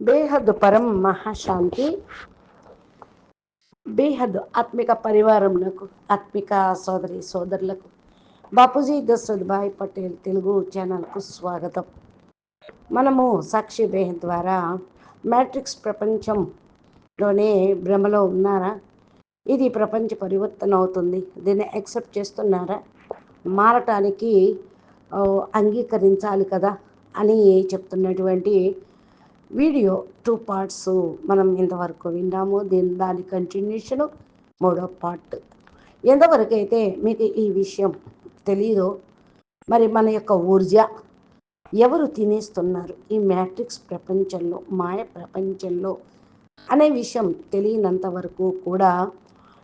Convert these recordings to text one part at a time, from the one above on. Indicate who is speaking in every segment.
Speaker 1: బేహద్ పరం మహాశాంతి. బేహద్ ఆత్మిక పరివారంలకు ఆత్మిక సోదరి సోదరులకు. బాపూజీ దశరథ్ భాయ్ పటేల్ తెలుగు ఛానల్కు స్వాగతం. మనము సాక్షి బేహద్ ద్వారా మ్యాట్రిక్స్ ప్రపంచంలోనే భ్రమలో ఉన్నారా? ఇది ప్రపంచ పరివర్తన అవుతుంది. దీన్ని యాక్సెప్ట్ చేస్తున్నారా? మారటానికి అంగీకరించాలి కదా అని చెప్తున్నటువంటి వీడియో టూ పార్ట్స్ మనం ఇంతవరకు విన్నాము దీని దాని కంటిన్యూషన్ మూడో పార్ట్ ఎంతవరకు అయితే మీకు ఈ విషయం తెలియదో మరి మన యొక్క ఊర్జ ఎవరు తినేస్తున్నారు? ఈ మ్యాట్రిక్స్ ప్రపంచంలో మాయ ప్రపంచంలో అనే విషయం తెలియనంత వరకు కూడా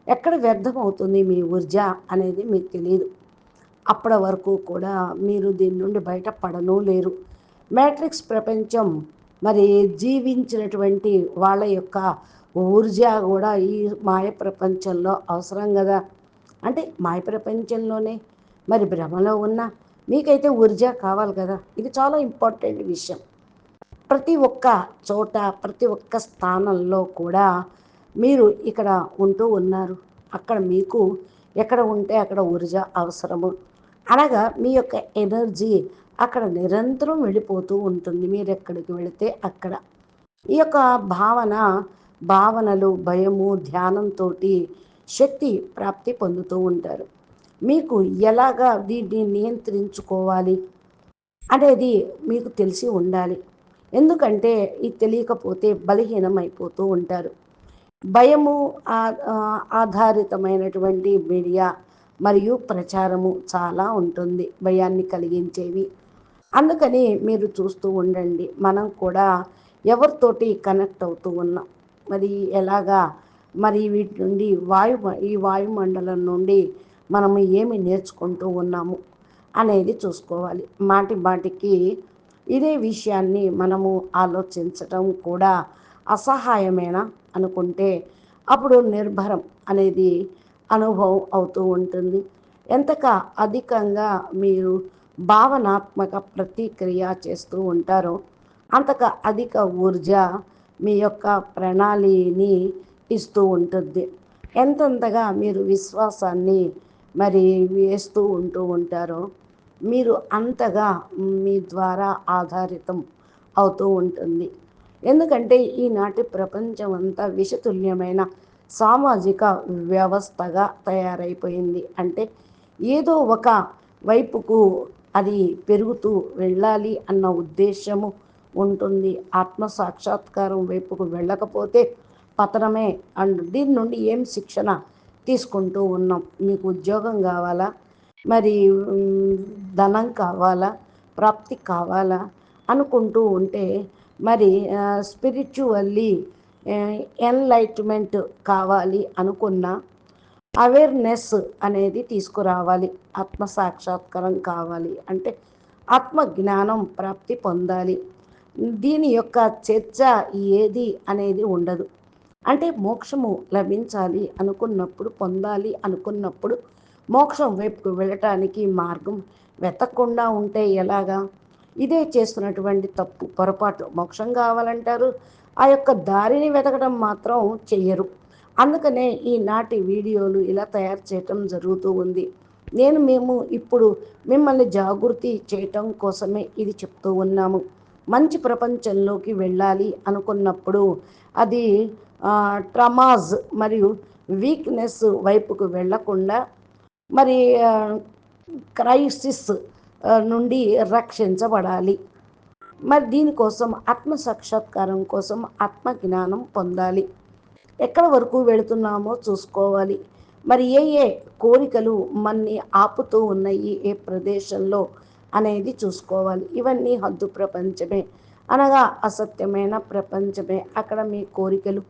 Speaker 1: ఎక్కడ వ్యర్థం అవుతుంది మీ ఊర్జ అనేది మీకు తెలియదు అప్పటి వరకు కూడా మీరు దీని నుండి బయటపడను లేరు. మ్యాట్రిక్స్ ప్రపంచం మరి జీవించినటువంటి వాళ్ళ యొక్క ఊర్జా కూడా ఈ మాయ ప్రపంచంలో అవసరం కదా? అంటే మాయ ప్రపంచంలోనే. మరి భ్రమలో ఉన్న మీకైతే ఊర్జా కావాలి కదా? ఇది చాలా ఇంపార్టెంట్ విషయం. ప్రతి ఒక్క చోట ప్రతి ఒక్క స్థానంలో కూడా మీరు ఇక్కడ ఉంటూ ఉన్నారు. అక్కడ మీకు ఎక్కడ ఉంటే అక్కడ ఊర్జ అవసరము. అనగా మీ యొక్క ఎనర్జీ అక్కడ నిరంతరం వెళ్ళిపోతూ ఉంటుంది. మీరు ఎక్కడికి వెళితే అక్కడ. ఈ యొక్క భావన భావనలు భయము ధ్యానంతో శక్తి ప్రాప్తి పొందుతూ ఉంటారు. మీకు ఎలాగా దీన్ని నియంత్రించుకోవాలి అనేది మీకు తెలిసి ఉండాలి. ఎందుకంటే ఇది తెలియకపోతే బలహీనం అయిపోతూ ఉంటారు. భయము ఆ, ఆధారితమైనటువంటి మీడియా మరియు ప్రచారము చాలా ఉంటుంది. భయాన్ని కలిగించేవి అందుకని మీరు చూస్తూ ఉండండి. మనం కూడా ఎవరితోటి కనెక్ట్ అవుతూ ఉన్నాం. మరి ఎలాగా? మరి వీటి నుండి వాయు ఈ వాయుమండలం నుండి మనము ఏమి నేర్చుకుంటూ ఉన్నాము అనేది చూసుకోవాలి. మాటి మాటికి ఇదే విషయాన్ని మనము ఆలోచించటం కూడా అసహాయమేనా అనుకుంటే అప్పుడు నిర్భరం అనేది అనుభవం అవుతూ ఉంటుంది. ఎంతగా అధికంగా మీరు భావనాత్మక ప్రతిక్రియ చేస్తూ ఉంటారో. అంతగా అధిక ఊర్జ మీ యొక్క ప్రణాళిని ఇస్తూ ఉంటుంది. ఎంతెంతగా మీరు విశ్వాసాన్ని మరి వేస్తూ ఉంటూ ఉంటారో మీరు అంతగా మీ ద్వారా ఆధారితం అవుతూ ఉంటుంది. ఎందుకంటే ఈనాటి ప్రపంచం అంతా విషతుల్యమైన సామాజిక వ్యవస్థగా తయారైపోయింది. అంటే ఏదో ఒక వైపుకు అది పెరుగుతూ వెళ్ళాలి అన్న ఉద్దేశము ఉంటుంది. ఆత్మ సాక్షాత్కారం వైపుకు వెళ్ళకపోతే పతనమే అండ్ దీని నుండి ఏం శిక్షణ తీసుకుంటూ ఉన్నాం? మీకు ఉద్యోగం కావాలా? మరి ధనం కావాలా? ప్రాప్తి కావాలా? అనుకుంటూ ఉంటే మరి స్పిరిచువల్లీ ఎన్లైట్మెంట్ కావాలి అనుకున్నా అవేర్నెస్ అనేది తీసుకురావాలి. ఆత్మ సాక్షాత్కారం కావాలి. అంటే ఆత్మ జ్ఞానం ప్రాప్తి పొందాలి. దీని యొక్క చర్చ ఏది అనేది ఉండదు. అంటే మోక్షము లభించాలి అనుకున్నప్పుడు పొందాలి అనుకున్నప్పుడు మోక్షం వైపుకు వెళ్ళటానికి మార్గం వెతకకుండా ఉంటే ఎలాగా? ఇదే చేస్తున్నటువంటి తప్పు పొరపాటు మోక్షం కావాలంటారు. ఆ యొక్క దారిని వెతకడం మాత్రం చెయ్యరు. అందుకనే ఈనాటి వీడియోలు ఇలా తయారు చేయటం జరుగుతూ ఉంది. నేను మేము ఇప్పుడు మిమ్మల్ని జాగృతి చేయటం కోసమే ఇది చెప్తూ ఉన్నాము. మంచి ప్రపంచంలోకి వెళ్ళాలి అనుకున్నప్పుడు అది ట్రమాజ్ మరియు వీక్నెస్ వైపుకు వెళ్ళకుండా మరి క్రైసిస్ నుండి రక్షించబడాలి. మరి దీనికోసం ఆత్మ సాక్షాత్కారం కోసం ఆత్మ జ్ఞానం పొందాలి. ఎక్కడ వరకు వెళుతున్నామో చూసుకోవాలి. మరి ఏ ఏ కోరికలు మన్ని ఆపుతూ ఉన్నాయి ఏ ప్రదేశంలో అనేది చూసుకోవాలి. ఇవన్నీ హద్దు ప్రపంచమే. అనగా అసత్యమైన ప్రపంచమే. అక్కడ మీ కోరికలు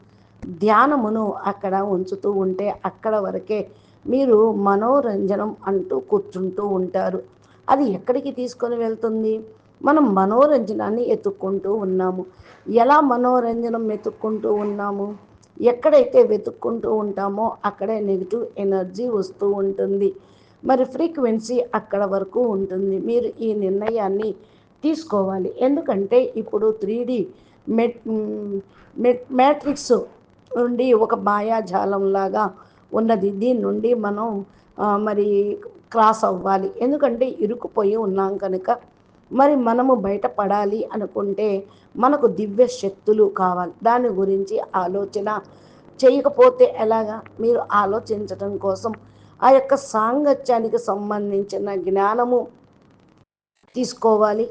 Speaker 1: ధ్యానమును అక్కడ ఉంచుతూ ఉంటే అక్కడ వరకే మీరు మనోరంజనం అంటూ కూర్చుంటూ ఉంటారు. అది ఎక్కడికి తీసుకొని వెళ్తుంది? మనం మనోరంజనాన్ని ఎత్తుక్కుంటూ ఉన్నాము. ఎలా మనోరంజనం ఎత్తుక్కుంటూ ఉన్నాము? ఎక్కడైతే వెతుక్కుంటూ ఉంటామో అక్కడే నెగిటివ్ ఎనర్జీ వస్తూ ఉంటుంది. మరి ఫ్రీక్వెన్సీ అక్కడ వరకు ఉంటుంది. మీరు ఈ నిర్ణయాన్ని తీసుకోవాలి. ఎందుకంటే ఇప్పుడు త్రీ డి మెట్ మెట్ మ్యాట్రిక్స్ నుండి ఒక మాయాజాలంలాగా ఉన్నది. దీని నుండి మనం మరి క్రాస్ అవ్వాలి. ఎందుకంటే ఇరుకుపోయి ఉన్నాం కనుక మరి మనము బయటపడాలి అనుకుంటే మనకు దివ్య శక్తులు కావాలి. దాని గురించి ఆలోచన చేయకపోతే ఎలాగా? మీరు ఆలోచించడం కోసం ఆ యొక్క సాంగత్యానికి సంబంధించిన జ్ఞానము తీసుకోవాలి.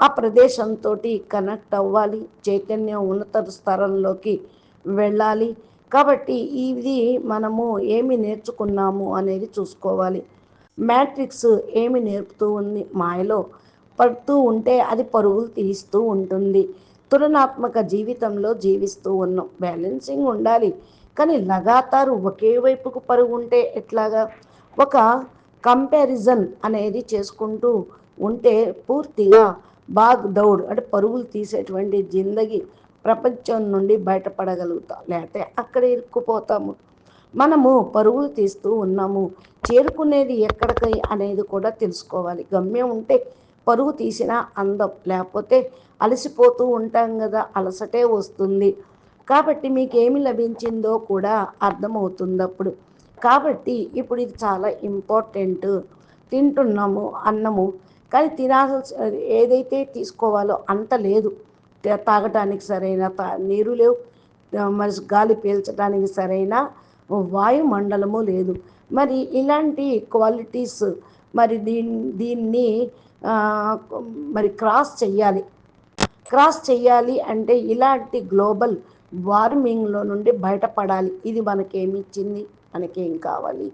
Speaker 1: ఆ ప్రదేశంతో కనెక్ట్ అవ్వాలి. చైతన్యం ఉన్నత స్థలంలోకి వెళ్ళాలి. కాబట్టి ఇది మనము ఏమి నేర్చుకున్నాము అనేది చూసుకోవాలి. మ్యాట్రిక్స్ ఏమి నేర్పుతూ ఉంది? మాయలో పడుతూ ఉంటే అది పరుగులు తీస్తూ ఉంటుంది. తులనాత్మక జీవితంలో జీవిస్తూ ఉన్నాం. బ్యాలెన్సింగ్ ఉండాలి. కానీ లగాతారు ఒకే వైపుకు పరుగు ఉంటే ఎట్లాగా? ఒక కంపారిజన్ అనేది చేసుకుంటూ ఉంటే పూర్తిగా బాగ్ దౌడ్ అంటే పరుగులు తీసేటువంటి జిందగి ప్రపంచం నుండి బయటపడగలుగుతాం. లేకపోతే అక్కడ ఇరుక్కుపోతాము. మనము పరుగులు తీస్తూ ఉన్నాము. చేరుకునేది ఎక్కడికి అనేది కూడా తెలుసుకోవాలి. గమ్యం ఉంటే పరుగు తీసిన అందం. లేకపోతే అలసిపోతూ ఉంటాం కదా అలసటే వస్తుంది. కాబట్టి మీకు ఏమి లభించిందో కూడా అర్థమవుతుంది అప్పుడు కాబట్టి ఇప్పుడు ఇది చాలా ఇంపార్టెంట్. తింటున్నాము అన్నము. కానీ తినాల్సి ఏదైతే తీసుకోవాలో అంత లేదు. తాగటానికి సరైన తా నీరు లేవు. మరి గాలి పీల్చడానికి సరైన వాయుమండలము లేదు. మరి ఇలాంటి క్వాలిటీస్ మరి దీన్ని దీన్ని మరి క్రాస్ చెయ్యాలి. క్రాస్ చెయ్యాలి అంటే ఇలాంటి గ్లోబల్ వార్మింగ్లో నుండి బయటపడాలి. ఇది మనకేమి ఇచ్చింది? మనకేం కావాలి?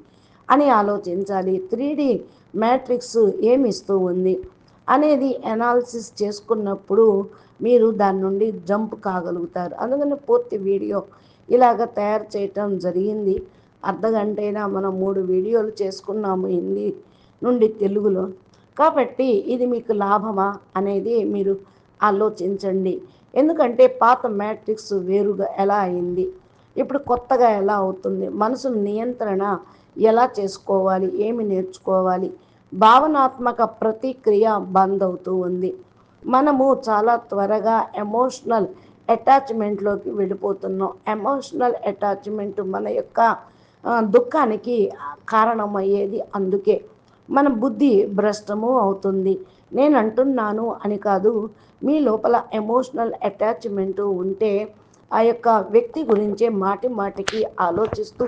Speaker 1: అని ఆలోచించాలి. త్రీ డి మ్యాట్రిక్స్ ఏమి ఇస్తూ ఉంది? అనేది అనాలిసిస్ చేసుకున్నప్పుడు మీరు దాని నుండి జంప్ కాగలుగుతారు. అందుకని పూర్తి వీడియో ఇలాగ తయారు చేయటం జరిగింది. అర్ధగంటైనా మనం మూడు వీడియోలు చేసుకున్నాము హిందీ నుండి తెలుగులో. కాబట్టి ఇది మీకు లాభమా అనేది మీరు ఆలోచించండి. ఎందుకంటే పాత మ్యాట్రిక్స్ వేరుగా ఎలా అయింది? ఇప్పుడు కొత్తగా ఎలా అవుతుంది? మనసు నియంత్రణ ఎలా చేసుకోవాలి? ఏమి నేర్చుకోవాలి? భావనాత్మక ప్రతిక్రియ బంద్ అవుతూ ఉంది. మనము చాలా త్వరగా ఎమోషనల్ అటాచ్మెంట్లోకి వెళ్ళిపోతున్నాం. ఎమోషనల్ అటాచ్మెంట్ మన యొక్క దుఃఖానికి కారణమయ్యేది అందుకే. మన బుద్ధి భ్రష్టము అవుతుంది. నేను అంటున్నాను అని కాదు మీ లోపల ఎమోషనల్ అటాచ్మెంట్ ఉంటే ఆ యొక్క వ్యక్తి గురించే మాటి మాటికి ఆలోచిస్తూ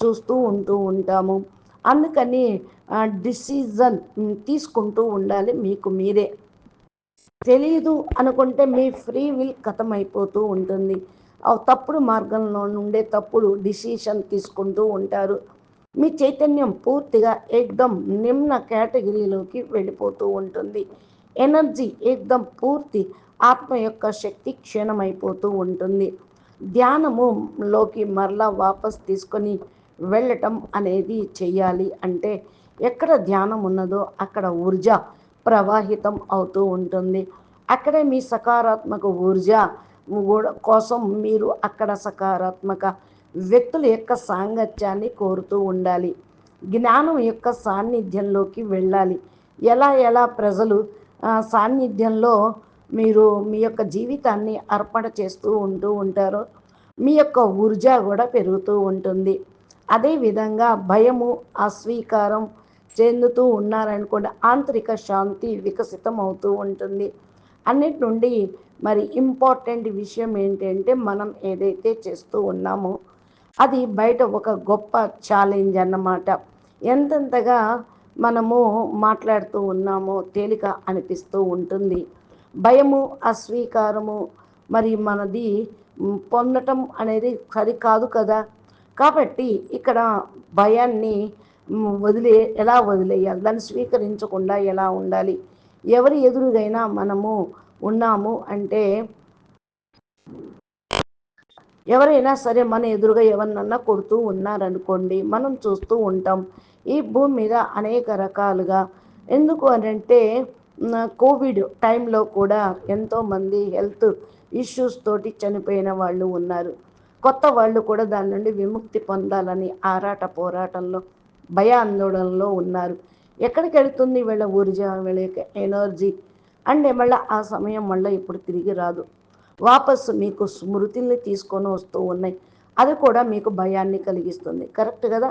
Speaker 1: చూస్తూ ఉంటూ ఉంటాము. అందుకని డిసిజన్ తీసుకుంటూ ఉండాలి మీకు మీరే. తెలియదు అనుకుంటే మీ ఫ్రీ విల్ కథమైపోతూ ఉంటుంది. తప్పుడు మార్గంలో నుండే తప్పుడు డిసిషన్ తీసుకుంటూ ఉంటారు. మీ చైతన్యం పూర్తిగా ఏకదం నిమ్న కేటగిరీలోకి వెళ్ళిపోతూ ఉంటుంది. ఎనర్జీ ఏకదం పూర్తి ఆత్మ యొక్క శక్తి క్షీణమైపోతూ ఉంటుంది. ధ్యానములోకి మరలా వాపస్ తీసుకొని వెళ్ళటం అనేది చెయ్యాలి. అంటే ఎక్కడ ధ్యానం ఉన్నదో అక్కడ ఊర్జ ప్రవాహితం అవుతూ ఉంటుంది. అక్కడే మీ సకారాత్మక ఊర్జ కోసం మీరు అక్కడ సకారాత్మక వ్యక్తుల యొక్క సాంగత్యాన్ని కోరుతూ ఉండాలి. జ్ఞానం యొక్క సాన్నిధ్యంలోకి వెళ్ళాలి. ఎలా ఎలా ప్రజలు సాన్నిధ్యంలో మీరు మీ యొక్క జీవితాన్ని అర్పణ చేస్తూ ఉంటూ ఉంటారో మీ యొక్క ఊర్జా కూడా పెరుగుతూ ఉంటుంది. అదేవిధంగా భయము అస్వీకారం చెందుతూ ఉన్నారనుకోండి ఆంతరిక శాంతి వికసితం అవుతూ ఉంటుంది. అన్నిటి నుండి మరి ఇంపార్టెంట్ విషయం ఏంటంటే మనం ఏదైతే చేస్తూ ఉన్నామో అది బయట ఒక గొప్ప ఛాలెంజ్ అన్నమాట. ఎంతెంతగా మనము మాట్లాడుతూ ఉన్నామో తేలిక అనిపిస్తూ ఉంటుంది. భయము అస్వీకారము మరి మనది పొందటం అనేది సరికాదు కదా. కాబట్టి ఇక్కడ భయాన్ని వదిలే ఎలా వదిలేయాలి? దాన్ని స్వీకరించకుండా ఎలా ఉండాలి? ఎవరి ఎదురుగైనా మనము ఉన్నాము అంటే ఎవరైనా సరే మన ఎదురుగా ఎవరినన్నా కొడుతూ ఉన్నారనుకోండి మనం చూస్తూ ఉంటాం. ఈ భూమి మీద అనేక రకాలుగా ఎందుకు అని అంటే కోవిడ్ టైంలో కూడా ఎంతోమంది హెల్త్ ఇష్యూస్ తోటి చనిపోయిన వాళ్ళు ఉన్నారు. కొత్త వాళ్ళు కూడా దాని నుండి విముక్తి పొందాలని ఆరాట పోరాటంలో భయాందోళనలో ఉన్నారు. ఎక్కడికి వెళుతుంది వీళ్ళ ఊర్జ వీళ్ళ యొక్క ఎనర్జీ? అండ్ మళ్ళీ ఆ సమయం మళ్ళీ ఇప్పుడు తిరిగి రాదు. వాపసు మీకు స్మృతుల్ని తీసుకొని వస్తూ ఉన్నాయి. అది కూడా మీకు భయాన్ని కలిగిస్తుంది. కరెక్ట్ కదా?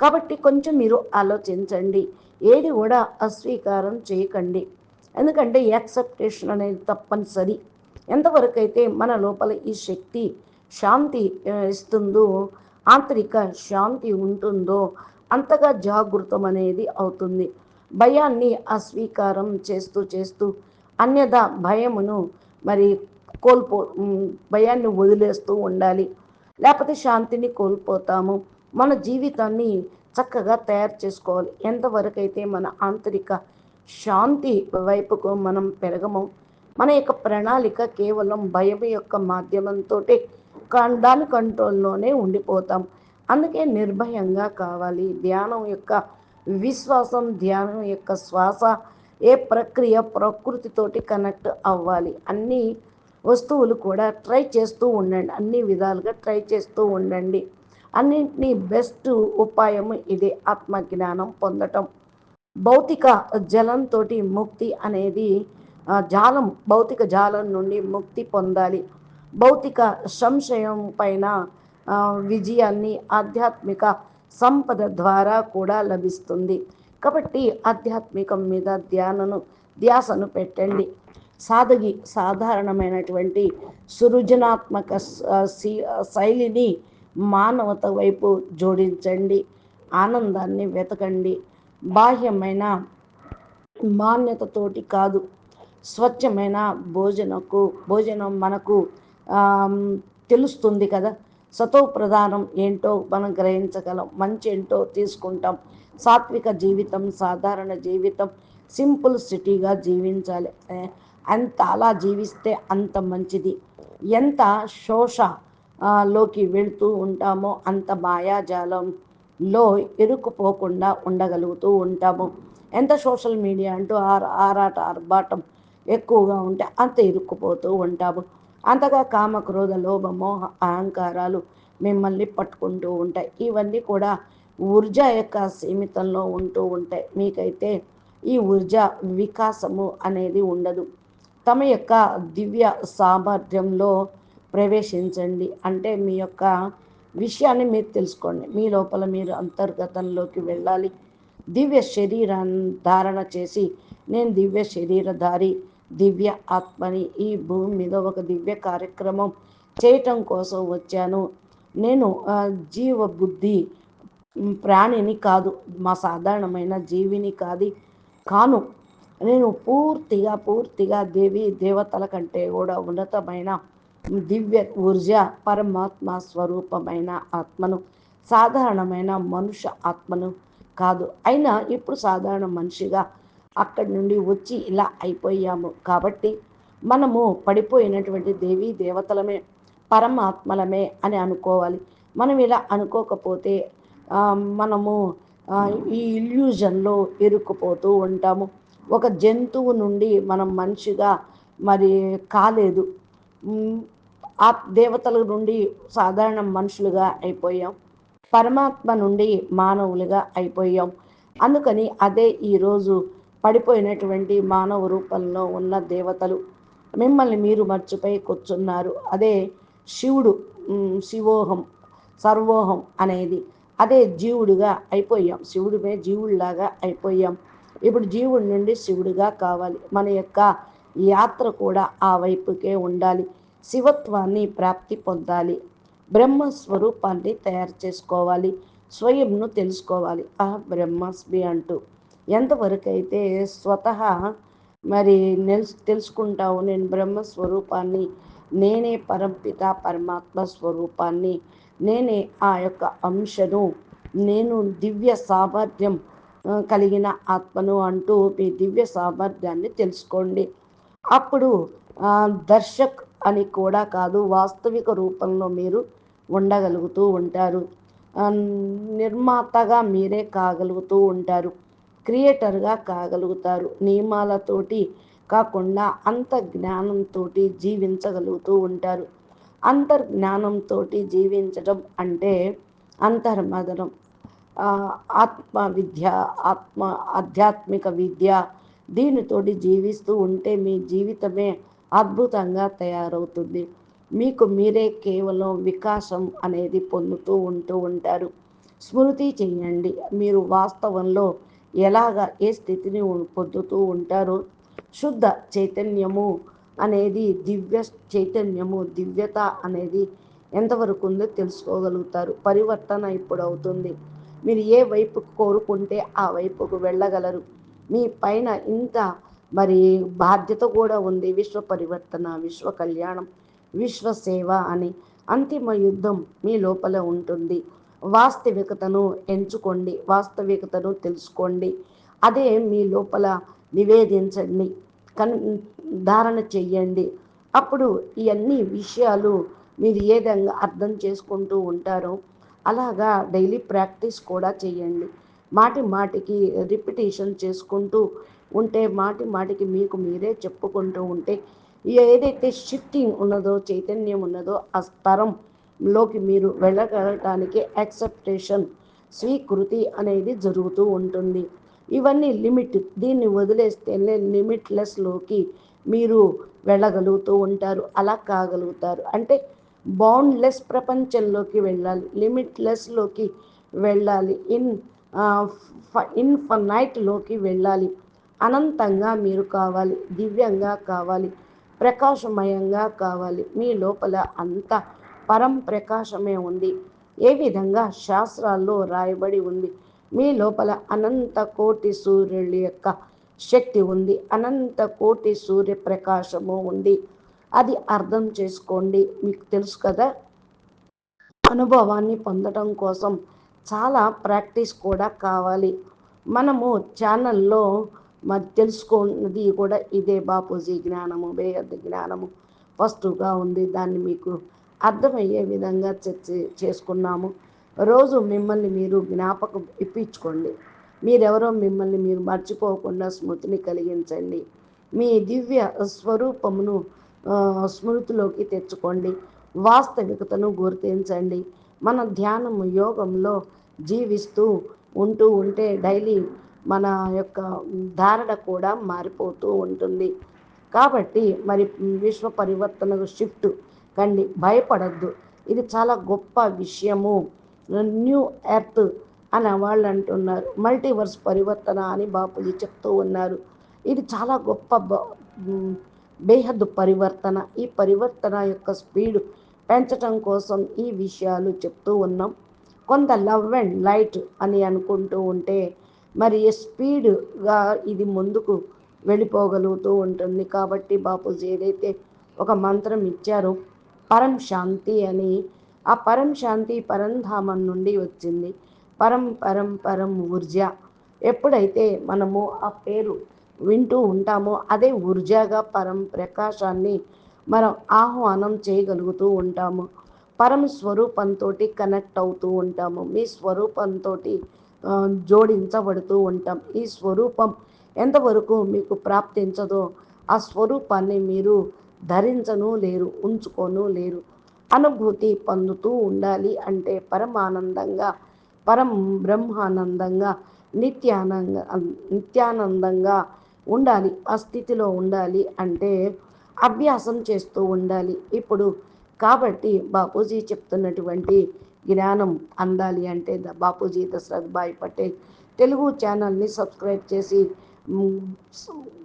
Speaker 1: కాబట్టి కొంచెం మీరు ఆలోచించండి. ఏది కూడా అస్వీకారం చేయకండి. ఎందుకంటే యాక్సెప్టేషన్ అనేది తప్పనిసరి. ఎంతవరకు అయితే మన లోపల ఈ శక్తి శాంతి ఇస్తుందో ఆంతరిక శాంతి ఉంటుందో అంతగా జాగృతం అనేది అవుతుంది. భయాన్ని అస్వీకారం చేస్తూ చేస్తూ అన్యదా భయమును మరి కోల్పో భయాన్ని వదిలేస్తూ ఉండాలి. లేకపోతే శాంతిని కోల్పోతాము. మన జీవితాన్ని చక్కగా తయారు చేసుకోవాలి. ఎంతవరకు అయితే మన ఆంతరిక శాంతి వైపుకు మనం పెరగము మన యొక్క ప్రణాళిక కేవలం భయం యొక్క మాధ్యమంతో దాని కంట్రోల్లోనే ఉండిపోతాం. అందుకే నిర్భయంగా కావాలి. ధ్యానం యొక్క విశ్వాసం ధ్యానం యొక్క శ్వాస ఏ ప్రక్రియ ప్రకృతితోటి కనెక్ట్ అవ్వాలి. అన్నీ వస్తువులు కూడా ట్రై చేస్తూ ఉండండి. అన్ని విధాలుగా ట్రై చేస్తూ ఉండండి. అన్నింటినీ బెస్ట్ ఉపాయము ఇదే ఆత్మజ్ఞానం పొందటం. భౌతిక జలంతో ముక్తి అనేది జాలం భౌతిక జాలం నుండి ముక్తి పొందాలి. భౌతిక సంశయం పైన విజయాన్ని ఆధ్యాత్మిక సంపద ద్వారా కూడా లభిస్తుంది. కాబట్టి ఆధ్యాత్మికం మీద ధ్యానను ధ్యాసను పెట్టండి. సాధగి సాధారణమైనటువంటి సృజనాత్మక శైలిని మానవత వైపు జోడించండి ఆనందాన్ని వెతకండి. బాహ్యమైన మాన్యతతోటి కాదు స్వచ్ఛమైన భోజనకు భోజనం మనకు తెలుస్తుంది కదా. సతో ప్రధానం ఏంటో మనం గ్రహించగలం మంచి ఏంటో తీసుకుంటాం. సాత్విక జీవితం సాధారణ జీవితం సింపుల్ సిటీగా జీవించాలి. అంత అలా జీవిస్తే అంత మంచిది. ఎంత శోష లోకి వెళుతూ ఉంటామో అంత మాయాజాలంలో ఇరుక్కుపోకుండా ఉండగలుగుతూ ఉంటాము. ఎంత సోషల్ మీడియా అంటూ ఆర్ ఆరాట ఆర్భాటం ఎక్కువగా ఉంటే అంత ఇరుక్కుపోతూ ఉంటాము. అంతగా కామ క్రోధ లోభ మోహ అహంకారాలు మిమ్మల్ని పట్టుకుంటూ ఉంటాయి. ఇవన్నీ కూడా ఊర్జా యొక్క సీమితంలో ఉంటూ ఉంటాయి. మీకైతే ఈ ఊర్జ వికాసము అనేది ఉండదు. తమ యొక్క దివ్య సామర్థ్యంలో ప్రవేశించండి. అంటే మీ యొక్క విషయాన్ని మీరు తెలుసుకోండి. మీ లోపల మీరు అంతర్గతంలోకి వెళ్ళాలి. దివ్య శరీరాన్ని ధారణ చేసి నేను దివ్య శరీరధారి దివ్య ఆత్మని ఈ భూమి మీద ఒక దివ్య కార్యక్రమం చేయటం కోసం వచ్చాను. నేను జీవ బుద్ధి ప్రాణిని కాదు మా సాధారణమైన జీవిని కాదు కాను నేను పూర్తిగా పూర్తిగా దేవి దేవతల కంటే కూడా ఉన్నతమైన దివ్య ఊర్జ పరమాత్మ స్వరూపమైన ఆత్మను సాధారణమైన మనుష్య ఆత్మను కాదు. అయినా ఇప్పుడు సాధారణ మనిషిగా అక్కడి నుండి వచ్చి ఇలా అయిపోయాము కాబట్టి మనము పడిపోయినటువంటి దేవి దేవతలమే పరమాత్మలమే అని అనుకోవాలి. మనం ఇలా అనుకోకపోతే మనము ఈ ఇల్యూజన్లో ఇరుక్కుపోతూ ఉంటాము. ఒక జంతువు నుండి మనం మనిషిగా మరి కాలేదు. ఆ దేవతల నుండి సాధారణ మనుషులుగా అయిపోయాం. పరమాత్మ నుండి మానవులుగా అయిపోయాం. అందుకని అదే ఈరోజు పడిపోయినటువంటి మానవ రూపంలో ఉన్న దేవతలు మిమ్మల్ని మీరు మర్చిపోయి కూర్చున్నారు. అదే శివుడు శివోహం సర్వోహం అనేది అదే జీవుడిగా అయిపోయాం. శివుడిమే జీవుడిలాగా అయిపోయాం. ఇప్పుడు జీవుడి నుండి శివుడిగా కావాలి. మన యొక్క యాత్ర కూడా ఆ వైపుకే ఉండాలి. శివత్వాన్ని ప్రాప్తి పొందాలి. బ్రహ్మస్వరూపాన్ని తయారు చేసుకోవాలి. స్వయంను తెలుసుకోవాలి. ఆ బ్రహ్మస్మి అంటూ ఎంతవరకు అయితే స్వతహా మరి తెలుసుకుంటావు నేను బ్రహ్మస్వరూపాన్ని నేనే పరంపిత పరమాత్మ స్వరూపాన్ని నేనే ఆ యొక్క అంశను నేను దివ్య సామర్థ్యం కలిగిన ఆత్మను అంటూ మీ దివ్య సామర్థ్యాన్ని తెలుసుకోండి. అప్పుడు దర్శక్ అని కూడా కాదు వాస్తవిక రూపంలో మీరు ఉండగలుగుతూ ఉంటారు. నిర్మాతగా మీరే కాగలుగుతూ ఉంటారు. క్రియేటర్గా కాగలుగుతారు. నియమాలతోటి కాకుండా అంత జ్ఞానంతో జీవించగలుగుతూ ఉంటారు. అంతర్జ్ఞానంతో జీవించడం అంటే అంతర్మదనం. ఆత్మ విద్య ఆత్మ ఆధ్యాత్మిక విద్య దీనితోటి జీవిస్తూ ఉంటే మీ జీవితమే అద్భుతంగా తయారవుతుంది. మీకు మీరే కేవలం వికాసం అనేది పొందుతూ ఉంటూ ఉంటారు. స్మృతి చేయండి. మీరు వాస్తవంలో ఎలాగ ఏ స్థితిని పొందుతూ ఉంటారో శుద్ధ చైతన్యము అనేది దివ్య చైతన్యము దివ్యత అనేది ఎంతవరకు ఉందో తెలుసుకోగలుగుతారు. పరివర్తన ఇప్పుడు అవుతుంది. మీరు ఏ వైపు కోరుకుంటే ఆ వైపుకు వెళ్ళగలరు. మీ పైన ఇంత మరి బాధ్యత కూడా ఉంది. విశ్వ పరివర్తన విశ్వ కళ్యాణం విశ్వ సేవ అని అంతిమ యుద్ధం మీ లోపల ఉంటుంది. వాస్తవికతను ఎంచుకోండి. వాస్తవికతను తెలుసుకోండి. అదే మీ లోపల నివేదించండి. కన్ ధారణ చెయ్యండి. అప్పుడు ఇవన్నీ విషయాలు మీరు ఏ విధంగా అర్థం చేసుకుంటూ ఉంటారో అలాగా డైలీ ప్రాక్టీస్ కూడా చేయండి. మాటి మాటికి రిపిటేషన్ చేసుకుంటూ ఉంటే మాటి మాటికి మీకు మీరే చెప్పుకుంటూ ఉంటే ఏదైతే షిఫ్టింగ్ ఉన్నదో చైతన్యం ఉన్నదో ఆ స్థరంలోకి మీరు వెళ్ళగలటానికి యాక్సెప్టేషన్ స్వీకృతి అనేది జరుగుతూ ఉంటుంది. ఇవన్నీ లిమిట్. దీన్ని వదిలేస్తేనే లిమిట్లెస్లోకి మీరు వెళ్ళగలుగుతూ ఉంటారు. అలా కాగలుగుతారు. అంటే బౌండ్లెస్ ప్రపంచంలోకి వెళ్ళాలి లిమిట్లెస్లోకి వెళ్ళాలి ఇన్ ఇన్ఫనైట్లోకి వెళ్ళాలి. అనంతంగా మీరు కావాలి దివ్యంగా కావాలి ప్రకాశమయంగా కావాలి. మీ లోపల అంత పరం ప్రకాశమే ఉంది. ఏ విధంగా శాస్త్రాల్లో రాయబడి ఉంది? మీ లోపల అనంత కోటి సూర్యుడి యొక్క శక్తి ఉంది. అనంత కోటి సూర్య ప్రకాశము ఉంది. అది అర్థం చేసుకోండి. మీకు తెలుసు కదా? అనుభవాన్ని పొందడం కోసం చాలా ప్రాక్టీస్ కూడా కావాలి. మనము ఛానల్లో మరి తెలుసుకున్నది కూడా ఇదే బాపూజీ జ్ఞానము బేహద్ జ్ఞానము ఫస్ట్గా ఉంది. దాన్ని మీకు అర్థమయ్యే విధంగా చర్చ చేసుకున్నాము. రోజు మిమ్మల్ని మీరు జ్ఞాపకం ఇప్పించుకోండి. మీరెవరో మిమ్మల్ని మీరు మర్చిపోకుండా స్మృతిని కలిగించండి. మీ దివ్య స్వరూపమును స్మృతిలోకి తెచ్చుకోండి. వాస్తవికతను గుర్తించండి. మన ధ్యానం యోగంలో జీవిస్తూ ఉంటూ ఉంటే డైలీ మన యొక్క ధారణ కూడా మారిపోతూ ఉంటుంది. కాబట్టి మరి విశ్వ పరివర్తనకు షిఫ్ట్ కండి. భయపడద్దు. ఇది చాలా గొప్ప విషయము. న్యూ ఎర్త్ అని వాళ్ళు అంటున్నారు. మల్టీవర్స్ పరివర్తన అని బాపూజీ చెప్తూ ఉన్నారు. ఇది చాలా గొప్ప బేహద్దు పరివర్తన. ఈ పరివర్తన యొక్క స్పీడ్ పెంచటం కోసం ఈ విషయాలు చెప్తూ ఉన్నాం. కొంత లవ్ అండ్ లైట్ అని అనుకుంటూ ఉంటే మరి స్పీడ్గా ఇది ముందుకు వెళ్ళిపోగలుగుతూ ఉంటుంది. కాబట్టి బాపూజీ ఏదైతే ఒక మంత్రం ఇచ్చారో పరం శాంతి అని ఆ పరం శాంతి పరంధామం నుండి వచ్చింది. పరం పరం పరం ఊర్జ. ఎప్పుడైతే మనము ఆ పేరు వింటూ ఉంటామో అదే ఊర్జాగా పరం ప్రకాశాన్ని మనం ఆహ్వానం చేయగలుగుతూ ఉంటాము. పరం స్వరూపంతో కనెక్ట్ అవుతూ ఉంటాము. మీ స్వరూపంతో జోడించబడుతూ ఉంటాం. ఈ స్వరూపం ఎంతవరకు మీకు ప్రాప్తించదో ఆ స్వరూపాన్ని మీరు ధరించను లేరు ఉంచుకోను లేరు. అనుభూతి పొందుతూ ఉండాలి అంటే పరమానందంగా పరం బ్రహ్మానందంగా నిత్యానంద నిత్యానందంగా ఉండాలి ఆ స్థితిలో ఉండాలి అంటే అభ్యాసం చేస్తూ ఉండాలి. ఇప్పుడు కాబట్టి బాపూజీ చెప్తున్నటువంటి జ్ఞానం అందాలి అంటే బాపూజీ దశరథ్ భాయ్ పటేల్ తెలుగు ఛానల్ని సబ్స్క్రైబ్ చేసి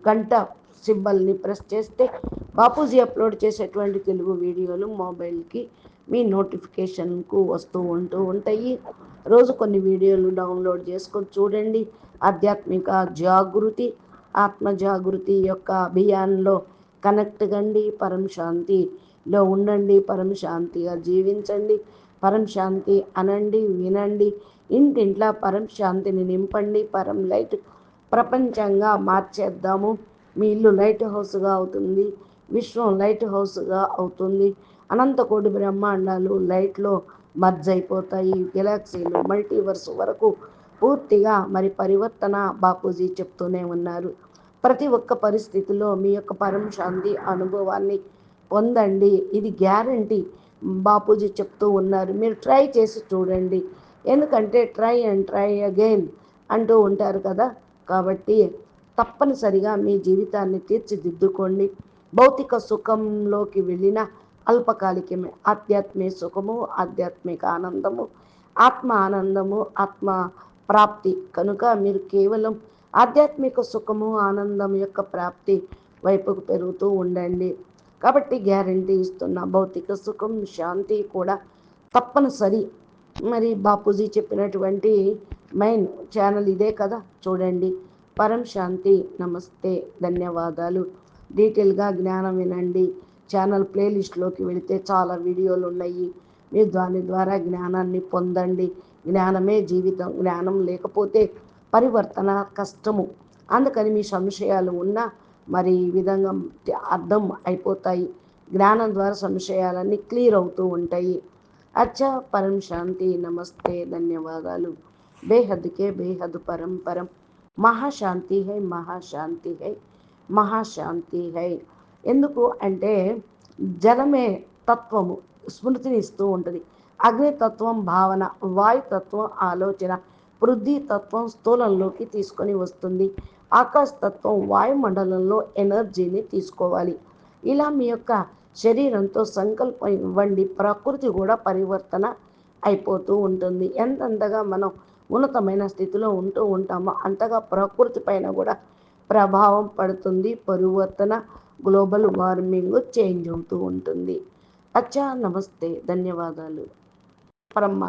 Speaker 1: గంట సింబల్ని ప్రెస్ చేస్తే బాపూజీ అప్లోడ్ చేసేటువంటి తెలుగు వీడియోలు మొబైల్కి మీ నోటిఫికేషన్కు వస్తూ ఉంటూ ఉంటాయి. రోజు కొన్ని వీడియోలు డౌన్లోడ్ చేసుకొని చూడండి. ఆధ్యాత్మిక జాగృతి ఆత్మ జాగృతి యొక్క అభియాన్లో కనెక్ట్ కండి పరం శాంతిలో ఉండండి పరం శాంతిగా జీవించండి పరం శాంతి అనండి వినండి ఇంటింట్లో పరం శాంతిని నింపండి పరం లైట్ ప్రపంచంగా మార్చేద్దాము. మీ ఇల్లు లైట్ హౌస్గా అవుతుంది విశ్వం లైట్ హౌస్గా అవుతుంది. అనంతకోటి బ్రహ్మాండాలు లైట్లో మర్జ్ అయిపోతాయి. గెలాక్సీలు మల్టీవర్స్ వరకు పూర్తిగా మరి పరివర్తన బాపూజీ చెప్తూనే ఉన్నారు. ప్రతి ఒక్క పరిస్థితిలో మీ యొక్క పరం శాంతి అనుభవాన్ని పొందండి. ఇది గ్యారంటీ. బాపూజీ చెప్తూ ఉన్నారు. మీరు ట్రై చేసి చూడండి. ఎందుకంటే ట్రై అండ్ ట్రై అగైన్ అంటూ ఉంటారు కదా. కాబట్టి తప్పనిసరిగా మీ జీవితాన్ని తీర్చిదిద్దుకోండి. భౌతిక సుఖంలోకి వెళ్ళిన అల్పకాలికమే. ఆధ్యాత్మిక సుఖము ఆధ్యాత్మిక ఆనందము ఆత్మ ఆనందము ఆత్మ ప్రాప్తి. కనుక మీరు కేవలం ఆధ్యాత్మిక సుఖము ఆనందం యొక్క ప్రాప్తి వైపుకు పెరుగుతూ ఉండండి. కాబట్టి గ్యారంటీ ఇస్తున్న. భౌతిక సుఖం శాంతి కూడా తప్పనిసరి. మరి బాపూజీ చెప్పినటువంటి మెయిన్ ఛానల్ ఇదే కదా? చూడండి. పరం శాంతి నమస్తే ధన్యవాదాలు. డీటెయిల్గా జ్ఞానం వినండి. ఛానల్ ప్లేలిస్ట్లోకి వెళితే చాలా వీడియోలు ఉన్నాయి. మీరు దాని ద్వారా జ్ఞానాన్ని పొందండి. జ్ఞానమే జీవితం. జ్ఞానం లేకపోతే పరివర్తన కష్టము. అందుకని మీ సంశయాలు ఉన్నా మరి ఈ విధంగా అర్థం అయిపోతాయి. జ్ఞానం ద్వారా సంశయాలన్నీ క్లియర్ అవుతూ ఉంటాయి. అచ్చా పరం శాంతి నమస్తే ధన్యవాదాలు. బేహద్కే బేహద్ పరం పరం. మహాశాంతి హై మహాశాంతి హై మహాశాంతి హై. ఎందుకు అంటే జలమే తత్వము స్మృతిని ఇస్తూ ఉంటుంది. అగ్నితత్వం భావన వాయుతత్వం ఆలోచన వృద్ధి తత్వం స్థూలంలోకి తీసుకొని వస్తుంది. ఆకాశ తత్వం వాయుమండలంలో ఎనర్జీని తీసుకోవాలి. ఇలా మీ యొక్క శరీరంతో సంకల్పం ఇవ్వండి. ప్రకృతి కూడా పరివర్తన అయిపోతూ ఉంటుంది. ఎంతెంతగా మనం ఉన్నతమైన స్థితిలో ఉంటూ ఉంటామో అంతగా ప్రకృతి పైన కూడా ప్రభావం పడుతుంది. పరివర్తన గ్లోబల్ వార్మింగ్ చేంజ్ అవుతూ ఉంటుంది. అచ్చా నమస్తే. ధన్యవాదాలు. పరమ్మా